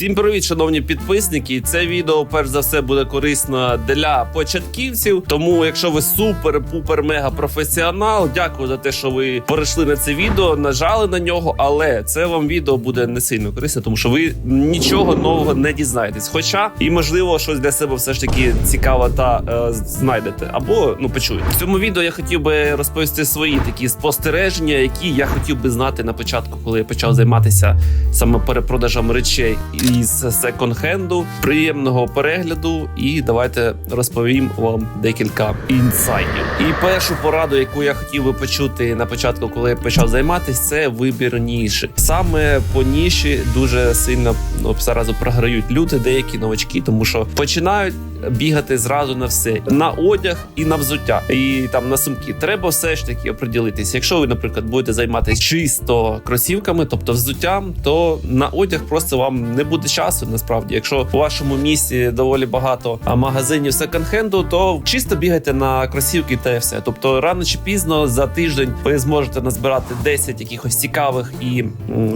Всім привіт, шановні підписники. Це відео перш за все буде корисно для початківців. Тому, якщо ви супер-пупер мега професіонал, дякую за те, що ви перейшли на це відео, нажали на нього. Але це вам відео буде не сильно корисне, тому що ви нічого нового не дізнаєтесь. Хоча і можливо щось для себе все ж таки цікаве та е, знайдете або ну почуєте. В цьому відео я хотів би розповісти свої такі спостереження, які я хотів би знати на початку, коли я почав займатися саме перепродажем речей із секонд-хенду. Приємного перегляду, і давайте розповім вам декілька інсайтів. І першу пораду, яку я хотів би почути на початку, коли я почав займатися, це вибір ніші. Саме по ніші дуже сильно ну, зараз програють люди, деякі новачки, тому що починають бігати зразу на все на одяг і на взуття, і там на сумки. Треба все ж таки оприділитись. Якщо ви, наприклад, будете займатися чисто кросівками, тобто взуттям, то на одяг просто вам не буде часу. Насправді, якщо у вашому місті доволі багато магазинів секонд-хенду, то чисто бігайте на кросівки та все. Тобто, рано чи пізно за тиждень ви зможете назбирати 10 якихось цікавих і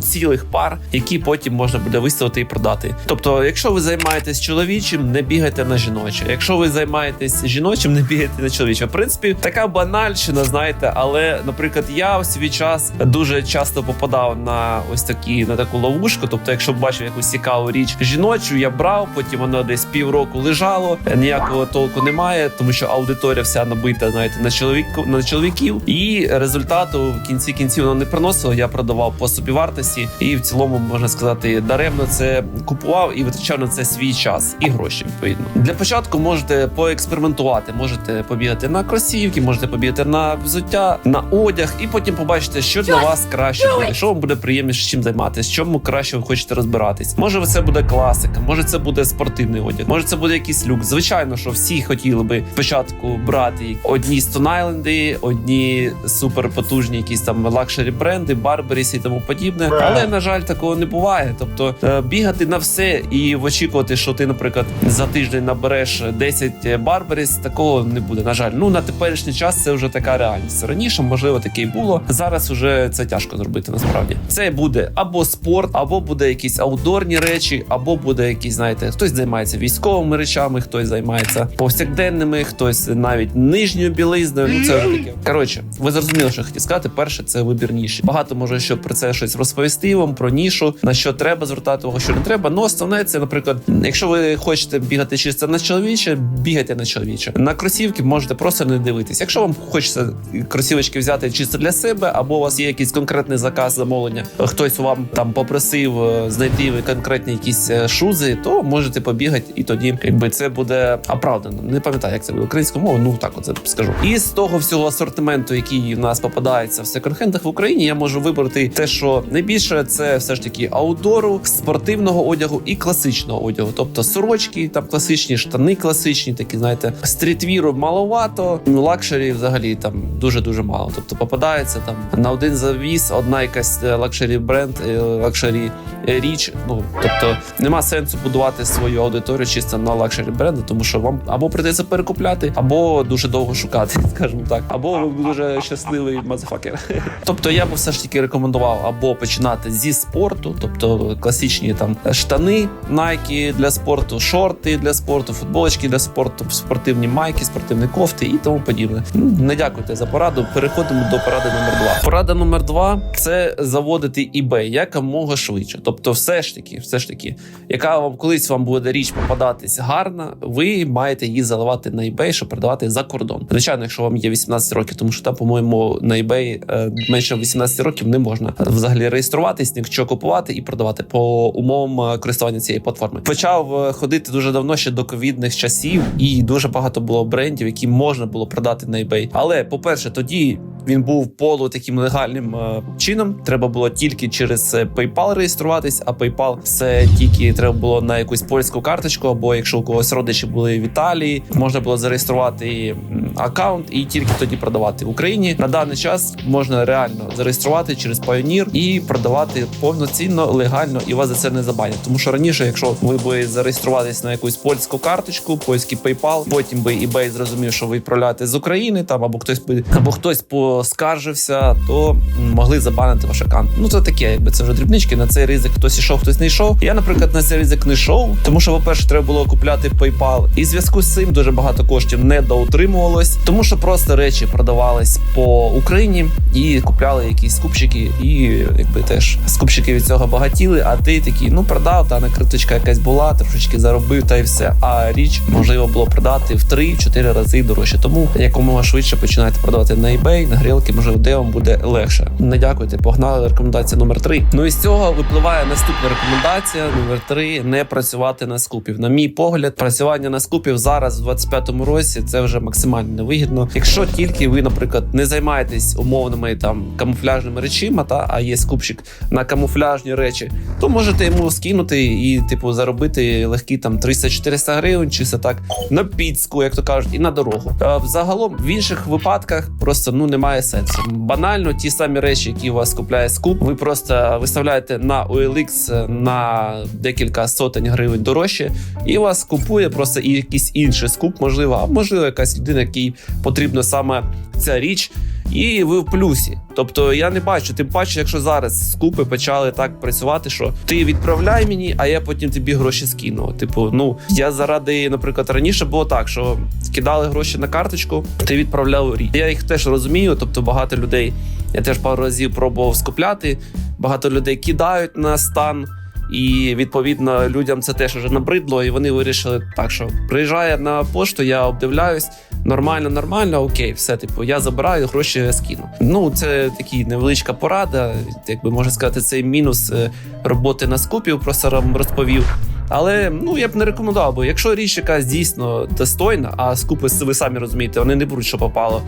цілих пар, які потім можна буде виставити і продати. Тобто, якщо ви займаєтесь чоловічим, не бігайте на жіноче. Якщо ви займаєтесь жіночим, не бігайте на чоловіче. В принципі, така банальщина, знаєте, але, наприклад, я в свій час дуже часто попадав на ось такі на таку ловушку. Тобто, якщо бачив якусь цікаву річ. Жіночу, я брав, потім воно десь півроку лежало, ніякого толку немає, тому що аудиторія вся набита, знаєте, на чоловіку на чоловіків, і результату в кінці кінців воно не приносило. Я продавав по собівартості, і в цілому можна сказати, даремно це купував і витрачав на це свій час і гроші. Відповідно, для початку можете поекспериментувати, можете побігати на кросівки, можете побігати на взуття, на одяг, і потім побачите, що для вас краще буде, що вам буде приємніше чим займатися, чому краще ви хочете розбиратись. Може, це буде класика, може це буде спортивний одяг, може це буде якийсь люк. Звичайно, що всі хотіли би спочатку брати одні Island, одні суперпотужні якісь там лакшері бренди, Барберіс і тому подібне. Але на жаль, такого не буває. Тобто е, бігати на все і очікувати, що ти, наприклад, за тиждень набереш 10 Барберіс, такого не буде. На жаль, ну на теперішній час це вже така реальність. Раніше, можливо, таке й було. Зараз уже це тяжко зробити. Насправді це буде або спорт, або буде якісь аудорні речі, або буде якісь, знаєте, хтось займається військовими речами, хтось займається повсякденними, хтось навіть нижньою білизною. Ну це таке. Коротше, ви зрозуміли, що я хотів сказати. Перше, це вибір ніші. Багато може що про це щось розповісти вам про нішу, на що треба звертати увагу, що не треба. Ну основне це, наприклад, якщо ви хочете бігати чисто на чоловіче, бігайте на чоловіче. На кросівки можете просто не дивитись. Якщо вам хочеться кросівочки взяти чисто для себе, або у вас є якийсь конкретний заказ замовлення, хтось вам там попросив е, знайти ви конкретні якісь е, шузи, то можете побігати, і тоді якби це буде оправдано. Не пам'ятаю, як це буде українською мовою. Ну так, оце скажу. І з того всього асортименту, який в нас попадається в секонд-хендах в Україні, я можу вибрати те, що найбільше це все ж таки аудору, спортивного одягу і класичного одягу, тобто сорочки, там класичні штани, класичні, такі знаєте, стрітвіру маловато, ну, лакшері взагалі там дуже дуже мало. Тобто попадається там на один завіс, одна якась е, лакшері бренд, е, лакшері річ. Ну тобто нема сенсу будувати свою аудиторію чисто на лакшері бренди, тому що вам або прийдеться перекупляти, або дуже довго шукати, скажімо так, або ви дуже щасливий мазафакер. Тобто я би все ж таки рекомендував або починати зі спорту, тобто класичні там штани, Nike для спорту, шорти для спорту, футболочки для спорту, спортивні майки, спортивні кофти і тому подібне. Ну, Не дякуйте за пораду. Переходимо до поради номер два. Порада номер два це заводити eBay якомога швидше. Тобто, все ж таки, все ж таки, яка вам колись вам буде річ попадатись гарна, ви маєте її заливати на eBay, щоб продавати за кордон. Звичайно, якщо вам є 18 років, тому що там, по-моєму, на eBay е, менше 18 років не можна взагалі реєструватись, нічого купувати і продавати по умовам е, користування цієї платформи. Почав е, ходити дуже давно ще до ковідних часів, і дуже багато було брендів, які можна було продати на eBay. Але по-перше, тоді він був полу таким легальним чином. Треба було тільки через PayPal реєструватись, а PayPal це тільки треба було на якусь польську карточку, або якщо у когось родичі були в Італії, можна було зареєструвати аккаунт і тільки тоді продавати в Україні. На даний час можна реально зареєструвати через Pioneer і продавати повноцінно, легально, і вас за це не забанять. Тому що раніше, якщо ви би зареєструватись на якусь польську карточку, польський PayPal, потім би eBay зрозумів, що ви відправляєте з України, там або хтось би або хтось поскаржився, то могли забанити ваш аккаунт. Ну це таке, якби це вже дрібнички. На цей ризик хтось ішов, хтось не йшов. Я, наприклад, на цей ризик не йшов, тому що, по-перше, треба було купляти PayPal. І в зв'язку з цим дуже багато коштів не доутримувалось, тому що просто речі продавались по Україні і купляли якісь скупщики, і якби теж скупщики від цього багатіли. А ти такий, ну продав, та накриточка якась була, трошечки заробив, та й все. А річ можливо було продати в 3-4 рази дорожче. Тому якомога швидше починайте продавати на eBay, на грілки, можливо, де вам буде легше. Не дякуйте, погнали. Рекомендація номер 3 Ну і з цього випливає наступна рекомендація. Номер 3 не працювати на скупів. На мій погляд, працювання на скупів зараз в 25-му році це вже максимально невигідно. Якщо тільки ви, наприклад, не займаєтесь умовними там камуфляжними речима, та а є скупщик на камуфляжні речі, то можете йому скинути і, типу, заробити легкі там 300-400 гривень, чи все так на піцку, як то кажуть, і на дорогу. А взагалом в інших випадках просто ну немає сенсу. Банально ті самі речі, які у вас купляє скуп, ви просто виставляєте на OLX на декілька сотень гривень дорожче, і вас купує просто і якийсь інший скуп, можливо, а можливо, якась людина, якій потрібна саме ця річ. І ви в плюсі. Тобто я не бачу, тим паче, якщо зараз скупи почали так працювати, що ти відправляй мені, а я потім тобі гроші скину. Типу, ну я заради, наприклад, раніше було так, що кидали гроші на карточку, ти відправляв річ. Я їх теж розумію. Тобто багато людей, я теж пару разів пробував скупляти. Багато людей кидають на стан. І відповідно людям це теж вже набридло, і вони вирішили так, що приїжджає на пошту, я обдивляюсь. Нормально, нормально, окей, все, типу, я забираю, гроші скину. Ну, це такі невеличка порада, якби можна сказати, це мінус е, роботи на скупів, просто розповів. Але ну я б не рекомендував, бо якщо річ якась дійсно достойна, а скупи ви самі розумієте, вони не будуть, що попало.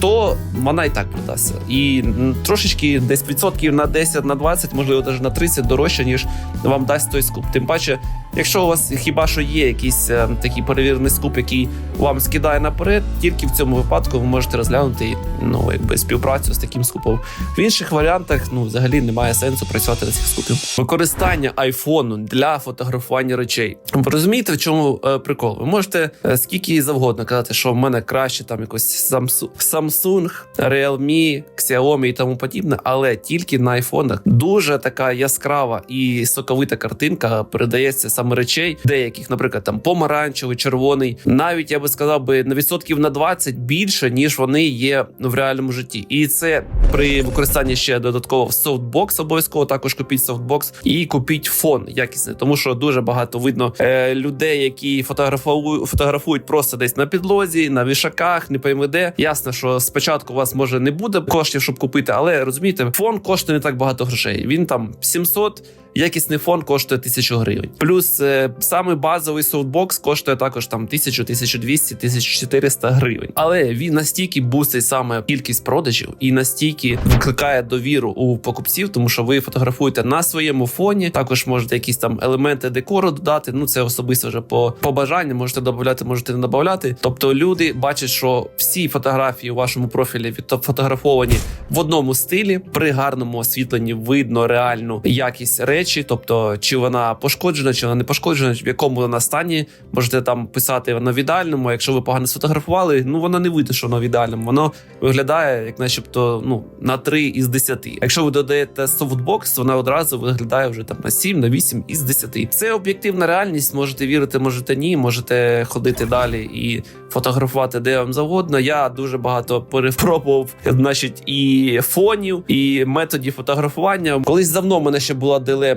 То вона і так продасться. І трошечки десь відсотків на 10, на 20, можливо, навіть на 30 дорожче, ніж вам дасть той скуп. Тим паче, якщо у вас хіба що є якийсь е, такий перевірений скуп, який вам скидає наперед, тільки в цьому випадку ви можете розглянути ну, якби співпрацю з таким скупом. В інших варіантах ну взагалі немає сенсу працювати на цих скупів. Використання айфону для фотографування речей. Ви розумієте, в чому е, прикол? Ви можете е, скільки завгодно казати, що в мене краще там якось Samsung, Realme, Xiaomi і тому подібне, але тільки на айфонах дуже така яскрава і соковита картинка передається саме речей, деяких, наприклад, там помаранчевий, червоний. Навіть я би сказав би на відсотків на 20 більше ніж вони є в реальному житті, і це при використанні ще додатково софтбокс обов'язково також купіть софтбокс і купіть фон якісний, тому що дуже багато видно е, людей, які фотографують, фотографують просто десь на підлозі, на вішаках, не пойми де. Ясно, що спочатку у вас може не буде коштів, щоб купити, але розумієте, фон коштує не так багато грошей. Він там 700, якісний фон коштує 1000 гривень. Плюс е, самий базовий софтбокс коштує також там 1000, 1200, 1400 гривень. Але він настільки бустить саме кількість продажів і настільки викликає довіру у покупців, тому що ви фотографуєте на своєму фоні. Також можете якісь там елементи декору додати. Ну це особисто вже по, по бажанню. Можете додати, можете не додати. Тобто люди бачать, що всі фотографії у вашому профілі відфотографовані в одному стилі при гарному освітленні видно реальну якість речі, тобто чи вона пошкоджена, чи вона не пошкоджена, в якому вона стані. Можете там писати вона ідеальному. Якщо ви погано сфотографували, ну воно не видно, що воно в ідеальному. Воно виглядає як, начебто, ну на 3 із 10. Якщо ви додаєте софтбокс, вона одразу виглядає вже там на 7, на 8 із 10. Це об'єктивна реальність. Можете вірити, можете ні. Можете ходити далі і фотографувати де вам завгодно. Я дуже багато перепробував, значить, і фонів, і методів фотографування. Колись давно в мене ще була дилема: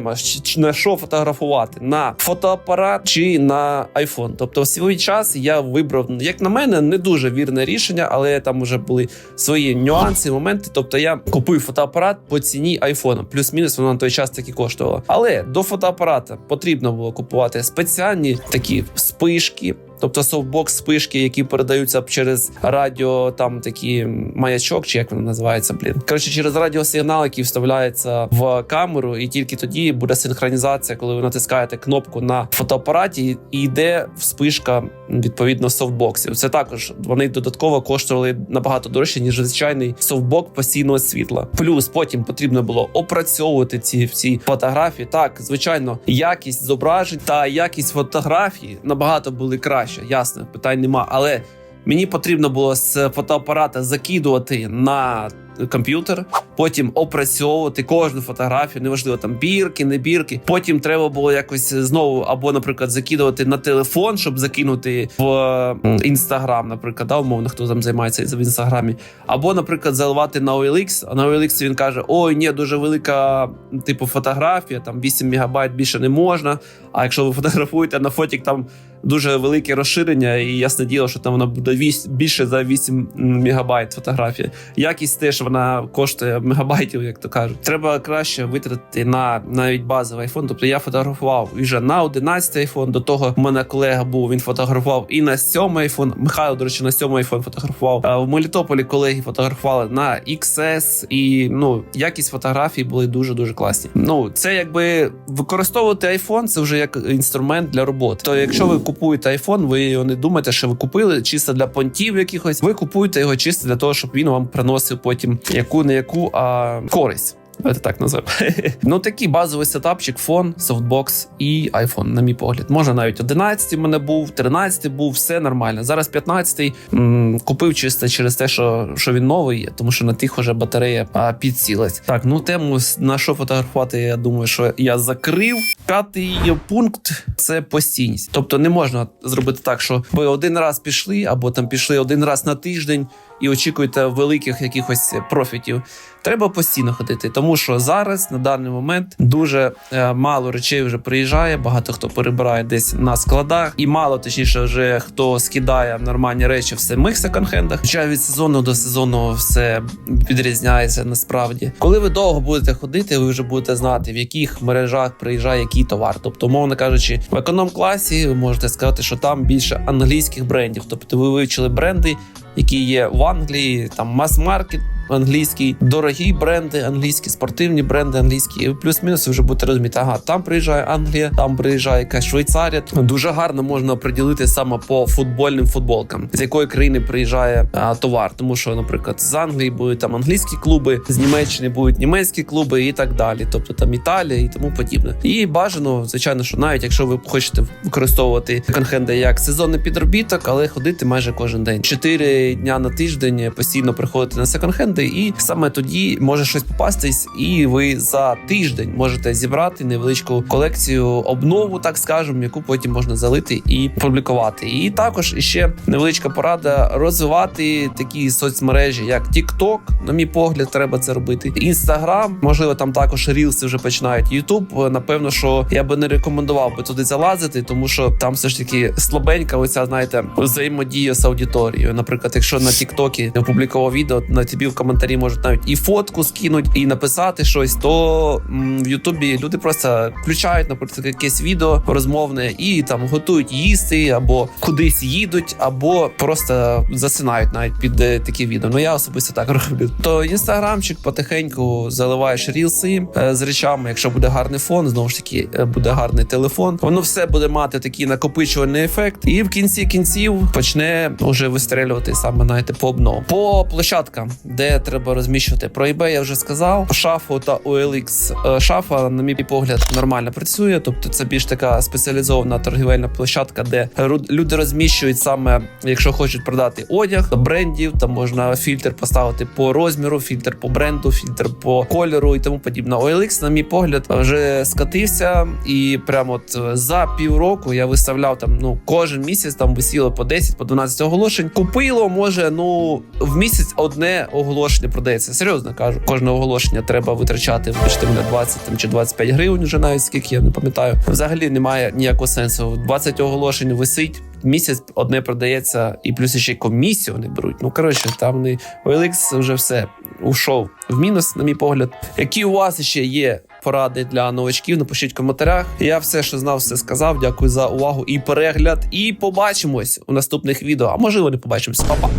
чи на що фотографувати на фотоапарат чи на айфон. Тобто, в свій час я вибрав, як на мене, не дуже вірне рішення, але там вже були свої нюанси, моменти. Тобто, я купив фотоапарат по ціні айфона, плюс-мінус воно на той час таки коштувало. Але до фотоапарата потрібно було купувати спеціальні такі спишки тобто софтбокс спишки, які передаються через радіо, там такі маячок, чи як воно називається, блін. Коротше, через радіосигнал, який вставляється в камеру, і тільки тоді буде синхронізація, коли ви натискаєте кнопку на фотоапараті, і йде вспишка відповідно софтбоксів. Це також вони додатково коштували набагато дорожче, ніж звичайний софтбок постійного світла. Плюс потім потрібно було опрацьовувати ці всі фотографії. Так, звичайно, якість зображень та якість фотографії набагато були краще. Ясно, питань нема. Але мені потрібно було з фотоапарата закидувати на комп'ютер, потім опрацьовувати кожну фотографію, неважливо там бірки, не бірки. Потім треба було якось знову або, наприклад, закидувати на телефон, щоб закинути в інстаграм, наприклад, да, умовно, хто там займається в інстаграмі, або, наприклад, заливати на OLX, а на OLX він каже: Ой, ні, дуже велика типу фотографія, там 8 мегабайт більше не можна. А якщо ви фотографуєте на фотік, там дуже велике розширення, і ясне діло, що там вона буде вісь- більше за 8 мегабайт фотографія. Якість теж вона коштує мегабайтів, як то кажуть. Треба краще витратити на навіть базовий айфон. Тобто я фотографував вже на 11 айфон. До того в мене колега був. Він фотографував і на 7 айфон. Михайло, до речі, на 7 айфон фотографував. А в Мелітополі колеги фотографували на XS, і ну якість фотографій були дуже дуже класні. Ну це якби використовувати айфон, це вже як інструмент для роботи. То якщо ви купуєте айфон, ви його не думаєте, що ви купили чисто для понтів якихось. Ви купуєте його чисто для того, щоб він вам приносив потім яку не яку, а користь. Давайте так називаємо. ну такий базовий сетапчик, фон, софтбокс і iPhone, на мій погляд. Може навіть 11 в мене був, 13 був, все нормально. Зараз 15 м, купив чисто через те, що, що він новий є, тому що на тих уже батарея а, підсілась. Так, ну тему на що фотографувати, я думаю, що я закрив. П'ятий пункт це постійність. Тобто не можна зробити так, що ви один раз пішли, або там пішли один раз на тиждень і очікуєте великих якихось профітів. Треба постійно ходити, тому що зараз на даний момент дуже е, мало речей вже приїжджає. Багато хто перебирає десь на складах, і мало точніше, вже хто скидає нормальні речі в самих секонд-хендах. Хоча від сезону до сезону все відрізняється насправді. Коли ви довго будете ходити, ви вже будете знати в яких мережах приїжджає який товар. Тобто, мовно кажучи, в економ-класі ви можете сказати, що там більше англійських брендів. Тобто, ви вивчили бренди, які є в Англії, там мас-маркет. Англійський, дорогі бренди, англійські, спортивні бренди, англійські. І плюс-мінус вже будете розуміти, ага, там приїжджає Англія, там приїжджає якась Швейцарія. Дуже гарно можна приділити саме по футбольним футболкам, з якої країни приїжджає а, товар. Тому що, наприклад, з Англії будуть там англійські клуби, з Німеччини будуть німецькі клуби і так далі. Тобто там Італія і тому подібне. І бажано, звичайно, що навіть якщо ви хочете використовувати конхенди як сезонний підробіток, але ходити майже кожен день. Чотири дня на тиждень постійно приходити на секонд-хенди, і саме тоді може щось попастись, і ви за тиждень можете зібрати невеличку колекцію обнову, так скажемо, яку потім можна залити і публікувати. І також ще невеличка порада розвивати такі соцмережі, як TikTok, на мій погляд, треба це робити. Instagram, можливо, там також рілси вже починають. YouTube, напевно, що я би не рекомендував би туди залазити, тому що там все ж таки слабенька, оця знаєте, взаємодія з аудиторією. Наприклад, якщо на TikTok я опублікував відео, на тобі в коментарі можуть навіть і фотку скинуть, і написати щось, то в Ютубі люди просто включають, наприклад, якесь відео розмовне і там готують їсти, або кудись їдуть, або просто засинають навіть під е, такі відео. Ну я особисто так роблю. То інстаграмчик потихеньку заливаєш рілси е, з речами. Якщо буде гарний фон, знову ж таки е, буде гарний телефон. Воно все буде мати такий накопичувальний ефект, і в кінці кінців почне вже вистрелювати саме знаєте, по обнову. По площадкам, де треба розміщувати. Про eBay я вже сказав. Шафу та OLX. Е, Шафа, на мій погляд, нормально працює. Тобто, це більш така спеціалізована торгівельна площадка, де люди розміщують саме, якщо хочуть продати одяг брендів, там можна фільтр поставити по розміру, фільтр по бренду, фільтр по кольору і тому подібне. OLX, на мій погляд, вже скатився, і прямо от е, за півроку я виставляв там ну кожен місяць там висіло по 10 по 12 оголошень. Купило, може, ну в місяць одне оголошення продається. Серйозно кажу, кожне оголошення треба витрачати вибачте мене 20 там, чи 25 гривень, вже навіть скільки я не пам'ятаю. Взагалі немає ніякого сенсу. 20 оголошень висить. місяць одне продається, і плюс ще й комісію вони беруть. Ну коротше, там не OLX вже все ушов в мінус, на мій погляд. Які у вас ще є поради для новачків? Напишіть в коментарях. Я все, що знав, все сказав. Дякую за увагу і перегляд. І побачимось у наступних відео. А можливо, не побачимось. Па-па!